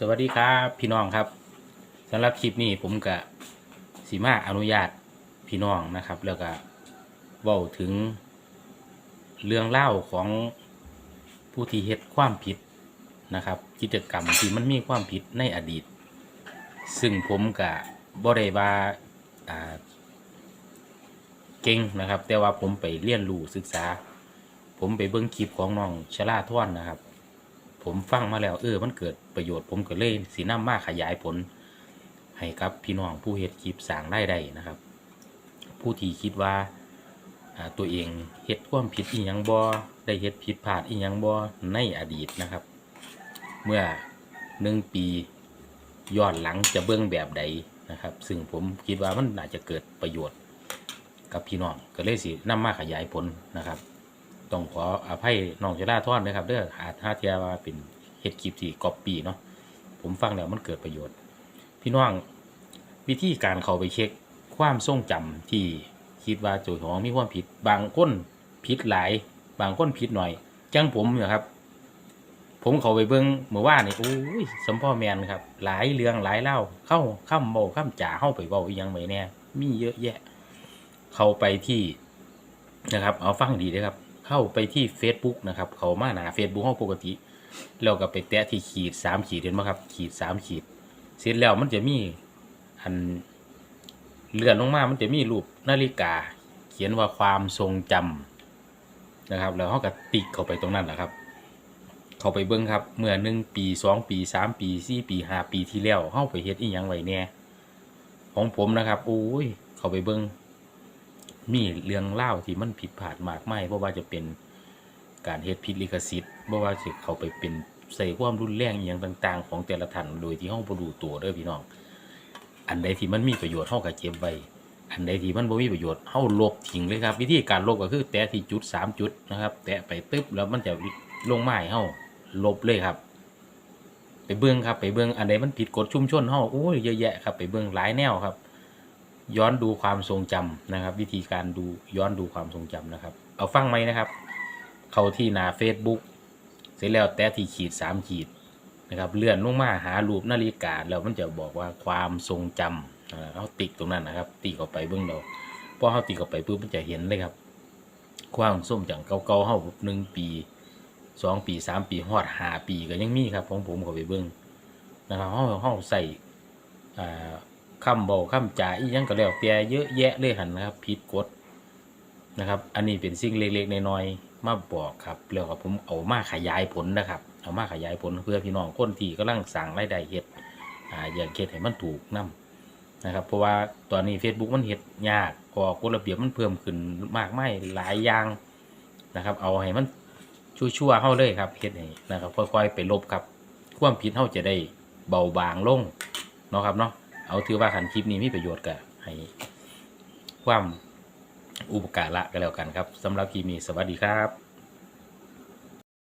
สวัสดีครับพี่น้องครับสำหรับคลิปนี้ผมกับสีมาอนุญาตพี่น้องนะครับ แล้วก็เว้าถึงเรื่องเล่าของผู้ที่เฮ็ดความผิดนะครับ กิจกรรมที่มันมีความผิดในอดีต ซึ่งผมกับบ่ได้ว่าเก่งนะครับ แต่ว่าผมไปเรียนรู้ศึกษา ผมไปเบิ่งคลิปของน้องชลาท่อนนะครับ ผมฟังมาแล้ว เออ มันเกิดประโยชน์ผมก็เลยสีน้ำมากขยายผล ให้กับพี่น้องผู้เฮ็ดคลิปสร้างได้ได้นะครับ ผู้ที่คิดว่าตัวเองเฮ็ดความผิดอีหยังบ่ได้เฮ็ดผิดพลาดอีหยังบ่ในอดีตนะครับ เมื่อหนึ่งปีย้อนหลังจะเบื้องแบบใดนะครับ ซึ่งผมคิดว่ามันน่าจจะเกิดประโยชน์กับพี่น้องก็เลยสินำมาขยายผลนะครับ ต้องขออภัยน้องเจะล่าท่อนนะครับเด้ออาจถ้าเทียว่าเป็นเฮ็ดคลิปที่ก๊อปปี้เนาะผมฟังแล้วมันเกิดประโยชน์ พี่น้องวิธีการเข้าไปเช็คความทรงจำที่คิดว่าโจทย์ของมีความผิด บางคนผิดหลาย บางคนผิดหน่อย จังผมเนี่ยครับ ผมเขาไปเบิ่งเมื่อว่านี่โอ้ยสมพ่อแมนครับ หลายเรื่องหลายเล่าเข้าข้ามโบข้ามจ่าเข้าไปเบาอียังไงแน่มีเยอะแยะ เข้าไปที่นะครับ เอาฟังดีนะครับ เข้าไปที่ Facebook นะครับ เขามาหนา Facebook ห้องปกติ แล้วก็ไปแตะที่ขีดสามขีดเห็นไหมครับ ขีดสามขีด เสร็จแล้วมันจะมีอันเลื่อนลงมา มันจะมีรูปนาฬิกา เขียนว่าความทรงจำนะครับ แล้วเขาก็ติ๊กเข้าไปตรงนั้นแหละครับ เข้าไปเบิ้งครับ เมื่อหนึ่งปีสองปีสามปีสี่ปีห้าปีที่แล้วเข้าไปเฮ็ดอีหยังไว้แน่ของผมนะครับโอ้ย เข้าไปเบิ้ง มีเรื่องเล่าที่มันผิดพลาดมากไม่เพราะว่าจะเป็นการเฮ็ดผิดลิขสิทธิ์เพราะว่าจะเขาไปเป็นใส่ความรุนแรงอย่างต่าง ๆ ของแต่ละท่านโดยที่เฮาบ่รู้ตัวเด้อพี่น้อง อันใดที่มันมีประโยชน์เฮาก็เก็บไว้อันใดที่มันบ่มีประโยชน์เฮาลบทิ้งเลยครับ วิธีการลบก็คือแตะที่จุดสามจุดนะครับ แตะไปตึ๊บแล้วมันจะลงมาให้เฮาลบเลยครับ ไปเบิ่งครับ ไปเบิ่งอันใดมันผิดกฎชุมชนเฮาโอ้ยเยอะแยะครับ ไปเบิ่งหลายแนวครับ ย้อนดูความทรงจำนะครับ วิธีการดูย้อนดูความทรงจำนะครับ เอาฟังไหมนะครับ เข้าที่หน้า Facebook เสร็จแล้วแตะที่ขีดสามขีดนะครับ เลื่อนลงมาหารูปนาฬิกาแล้วมันจะบอกว่าความทรงจำอ่าเอาติ๊กตรงนั้นนะครับ ติ๊กเข้าไปเบื้องเราพอเขาติ๊กเข้าไปปุ๊บมันจะเห็นเลยครับ ความทรงจำเก่าๆเฮาหนึ่งปีสองปีสามปีฮอดหาปีก็ยังมีครับของผมเข้าไปเบื้องนะครับเฮาเฮาใส่อ่า คำบอกคำจ่าอีหยังก็แล้วแต่เยอะแยะเลยหันนะครับผิดกฎนะครับ อันนี้เป็นสิ่งเล็กๆน้อยๆมาบอกครับแล้วก็ผมเอามาขยายผลนะครับ เอามาขยายผลเพื่อพี่น้องคนที่กำลังสั่งรายได้เฮ็ดอ่าอย่างเฮ็ดให้มันถูกนํนะครับเพราะว่าตอนนี้ Facebook มันเฮ็ดยากกว่ากฎระเบียบมันเพิ่มขึ้นมากไมายหลายอย่างนะครับ เอาให้มันชั่วๆเฮาเลยครับเฮ็ดให้นะครับค่อยๆไปลบครับ ความผิดเฮาจะได้เบาบางลงเนาะครับเนาะ เอาถือว่าคันคลิปนี้มีประโยชน์กับให้ความอุปการะก็แล้วกันครับสำหรับคลิปนี้สวัสดีครับ